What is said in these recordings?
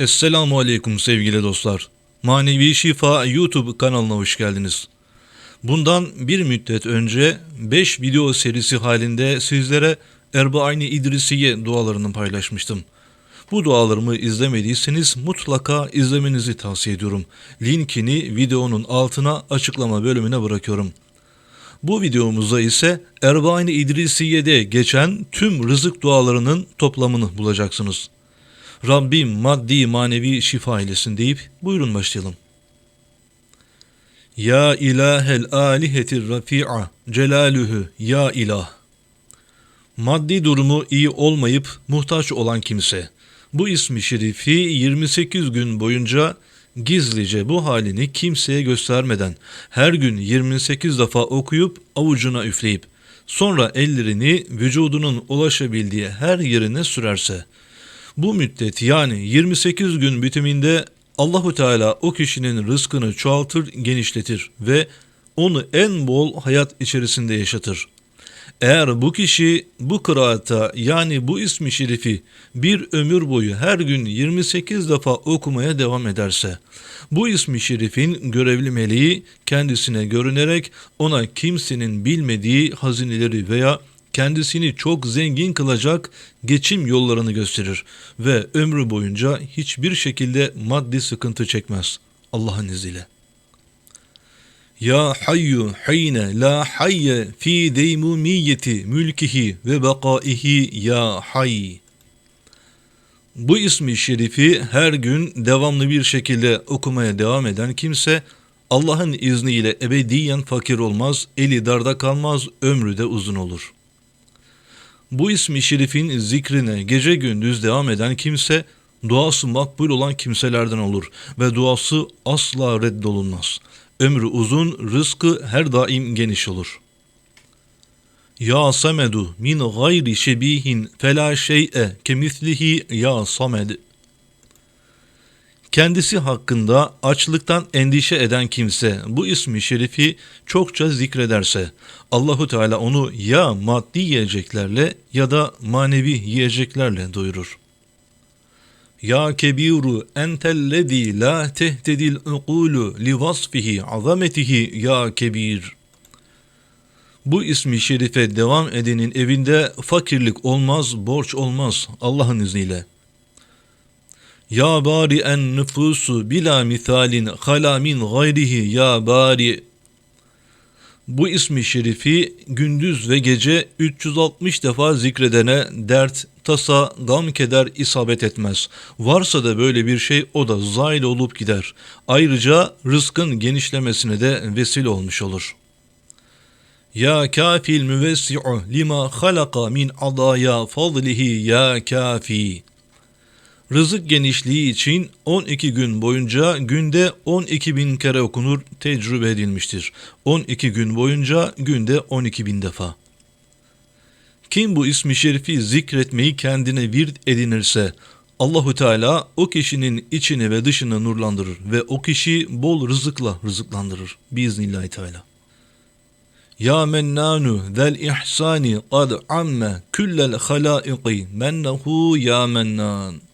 Esselamu Aleyküm sevgili dostlar. Manevi Şifa YouTube kanalına hoş geldiniz. Bundan bir müddet önce 5 video serisi halinde sizlere Erbaani İdrisiye dualarını paylaşmıştım. Bu dualarımı izlemediyseniz mutlaka izlemenizi tavsiye ediyorum. Linkini videonun altına açıklama bölümüne bırakıyorum. Bu videomuzda ise Erbaani İdrisiye'de geçen tüm rızık dualarının toplamını bulacaksınız. Rabbim maddi manevi şifa eylesin deyip buyurun başlayalım. Ya ilahel alihetir rafi'a celalühü ya ilah. Maddi durumu iyi olmayıp muhtaç olan kimse. Bu ismi şerifi 28 gün boyunca gizlice bu halini kimseye göstermeden her gün 28 defa okuyup avucuna üfleyip sonra ellerini vücudunun ulaşabildiği her yerine sürerse bu müddet yani 28 gün bitiminde Allahu Teala o kişinin rızkını çoğaltır, genişletir ve onu en bol hayat içerisinde yaşatır. Eğer bu kişi bu kıraata yani bu ismi şerifi bir ömür boyu her gün 28 defa okumaya devam ederse, bu ismi şerifin görevli meleği kendisine görünerek ona kimsenin bilmediği hazineleri veya kendisini çok zengin kılacak geçim yollarını gösterir ve ömrü boyunca hiçbir şekilde maddi sıkıntı çekmez Allah'ın izniyle. Ya hayyu hayne la hayye fi deymumiyeti mülkihi ve bakaihi ya hay. Bu ismi şerifi her gün devamlı bir şekilde okumaya devam eden kimse Allah'ın izniyle ebediyen fakir olmaz, eli darda kalmaz, ömrü de uzun olur.'' Bu ismi şerifin zikrine gece gündüz devam eden kimse duası makbul olan kimselerden olur ve duası asla reddolunmaz. Ömrü uzun, rızkı her daim geniş olur. Ya Samedu min gayri şebihin fela şey'e kemislihi ya Samed. Kendisi hakkında açlıktan endişe eden kimse bu ismi şerifi çokça zikrederse Allahu Teala onu ya maddi yiyeceklerle ya da manevi yiyeceklerle doyurur. Ya kebiru entellezî la tehtedil ukulu li vasfihi azametihi ya kebir. Bu ismi şerife devam edenin evinde fakirlik olmaz, borç olmaz Allah'ın izniyle. Ya bari en nüfusu bila misalin hala min gayrihi ya bari. Bu ismi şerifi gündüz ve gece 360 defa zikredene dert, tasa, gam, keder isabet etmez. Varsa da böyle bir şey o da zail olup gider. Ayrıca rızkın genişlemesine de vesile olmuş olur. Ya kafil müvessi'u lima halaka min adaya fadlihi ya kafi. Rızık genişliği için 12 gün boyunca günde 12 bin kere okunur tecrübe edilmiştir. 12 gün boyunca günde 12 bin defa. Kim bu ismi şerifi zikretmeyi kendine virt edinirse Allahu Teala o kişinin içini ve dışını nurlandırır ve o kişi bol rızıkla rızıklandırır biiznillahü teala. Ya mennanu zel ihsani kad amme küllel halaiqi mennehu ya mennan.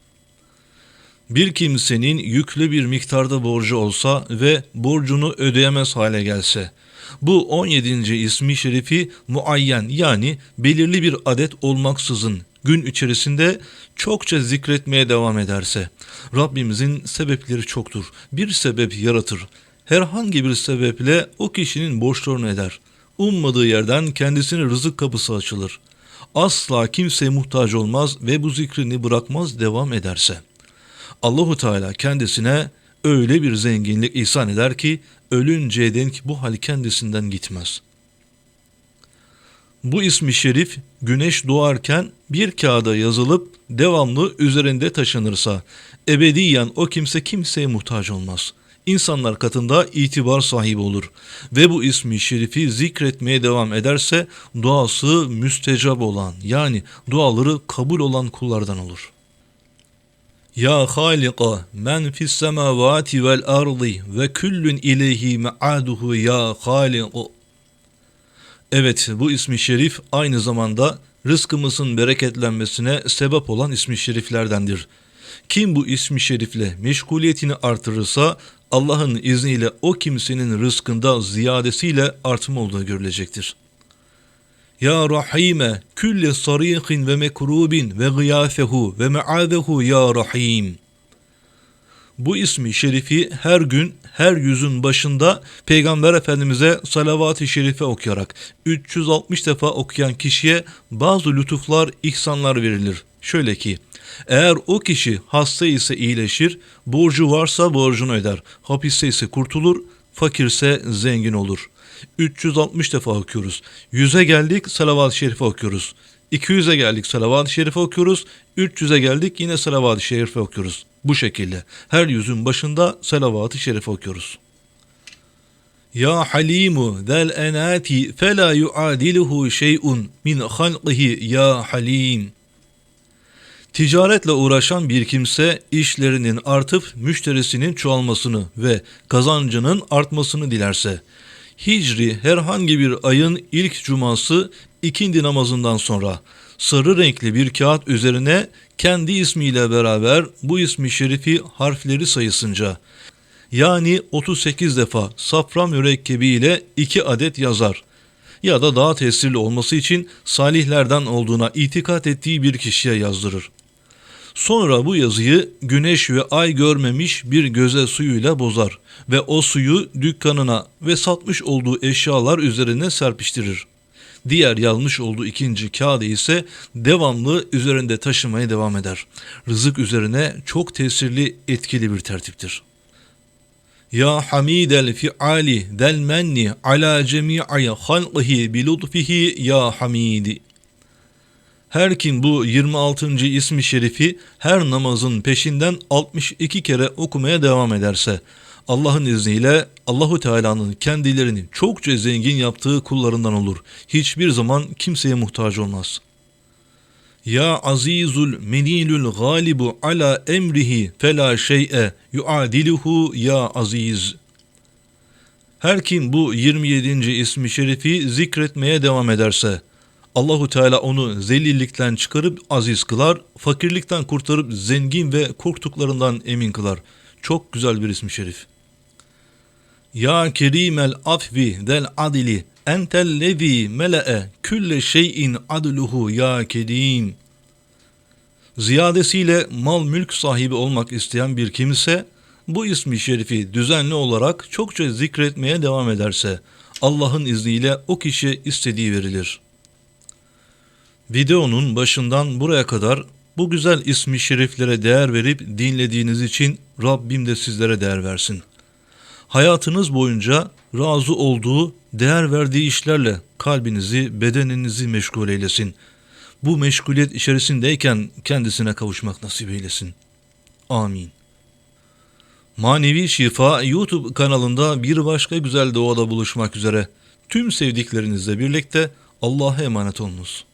Bir kimsenin yüklü bir miktarda borcu olsa ve borcunu ödeyemez hale gelse, bu 17. ismi şerifi muayyen yani belirli bir adet olmaksızın gün içerisinde çokça zikretmeye devam ederse, Rabbimizin sebepleri çoktur. Bir sebep yaratır. Herhangi bir sebeple o kişinin borçlarını eder. Ummadığı yerden kendisine rızık kapısı açılır. Asla kimseye muhtaç olmaz ve bu zikrini bırakmaz devam ederse.'' Allahu Teala kendisine öyle bir zenginlik ihsan eder ki ölünceye denk bu hal kendisinden gitmez. Bu ismi şerif güneş doğarken bir kağıda yazılıp devamlı üzerinde taşınırsa ebediyen o kimse kimseye muhtaç olmaz. İnsanlar katında itibar sahibi olur ve bu ismi şerifi zikretmeye devam ederse duası müstecab olan yani duaları kabul olan kullardan olur.'' Ya Halika men fis semavati vel ardi ve küllün ileyhi me'aduhu ya Haliku. Evet bu ismi şerif aynı zamanda rızkımızın bereketlenmesine sebep olan ismi şeriflerdendir. Kim bu ismi şerifle meşguliyetini artırırsa Allah'ın izniyle o kimsenin rızkında ziyadesiyle artma olduğu görülecektir. Ya Rahime külle sarihin ve mekrubin ve gıyafehu ve meadehu ya Rahim. Bu ismi şerifi her gün her yüzün başında Peygamber Efendimiz'e salavat-ı şerife okuyarak 360 defa okuyan kişiye bazı lütuflar, ihsanlar verilir. Şöyle ki eğer o kişi hasta ise iyileşir, borcu varsa borcunu öder, hapiste ise kurtulur, fakirse zengin olur. 360 defa okuyoruz. 100'e geldik salavat-ı şerife okuyoruz. 200'e geldik salavat-ı şerife okuyoruz. 300'e geldik yine salavat-ı şerife okuyoruz. Bu şekilde her yüzün başında salavat-ı şerife okuyoruz. Ya halimu zel enati fela yuadiluhu şey'un min halqihi ya halim. Ticaretle uğraşan bir kimse işlerinin artıp müşterisinin çoğalmasını ve kazancının artmasını dilerse, Hicri herhangi bir ayın ilk cuması ikindi namazından sonra. Sarı renkli bir kağıt üzerine kendi ismiyle beraber bu ismi şerifi harfleri sayısınca. Yani 38 defa safra mürekkebi ile 2 adet yazar. Ya da daha tesirli olması için salihlerden olduğuna itikat ettiği bir kişiye yazdırır. Sonra bu yazıyı güneş ve ay görmemiş bir göze suyuyla bozar ve o suyu dükkanına ve satmış olduğu eşyalar üzerine serpiştirir. Diğer yazmış olduğu ikinci kağıdı ise devamlı üzerinde taşımaya devam eder. Rızık üzerine çok tesirli, etkili bir tertiptir. Ya hamidel fi'ali del menni ala cemi'i halqihi bi lutfihi ya hamidi. Her kim bu 26. ismi şerifi her namazın peşinden 62 kere okumaya devam ederse Allah'ın izniyle Allahu Teala'nın kendilerini çokça zengin yaptığı kullarından olur. Hiçbir zaman kimseye muhtaç olmaz. Ya azizul menilul galibu ala emrihi fela şey'e yuadiluhu ya aziz. Her kim bu 27. ismi şerifi zikretmeye devam ederse Allahu Teala onu zelillikten çıkarıp aziz kılar, fakirlikten kurtarıp zengin ve korktuklarından emin kılar. Çok güzel bir ismi şerif. Ya kerimel afvi del adili entellezi mele'e külle şeyin adluhu ya kerim. Ziyadesiyle mal mülk sahibi olmak isteyen bir kimse bu ismi şerifi düzenli olarak çokça zikretmeye devam ederse Allah'ın izniyle o kişiye istediği verilir.'' Videonun başından buraya kadar bu güzel ismi şeriflere değer verip dinlediğiniz için Rabbim de sizlere değer versin. Hayatınız boyunca razı olduğu, değer verdiği işlerle kalbinizi, bedeninizi meşgul eylesin. Bu meşguliyet içerisindeyken kendisine kavuşmak nasip eylesin. Amin. Manevi Şifa YouTube kanalında bir başka güzel doğada buluşmak üzere. Tüm sevdiklerinizle birlikte Allah'a emanet olunuz.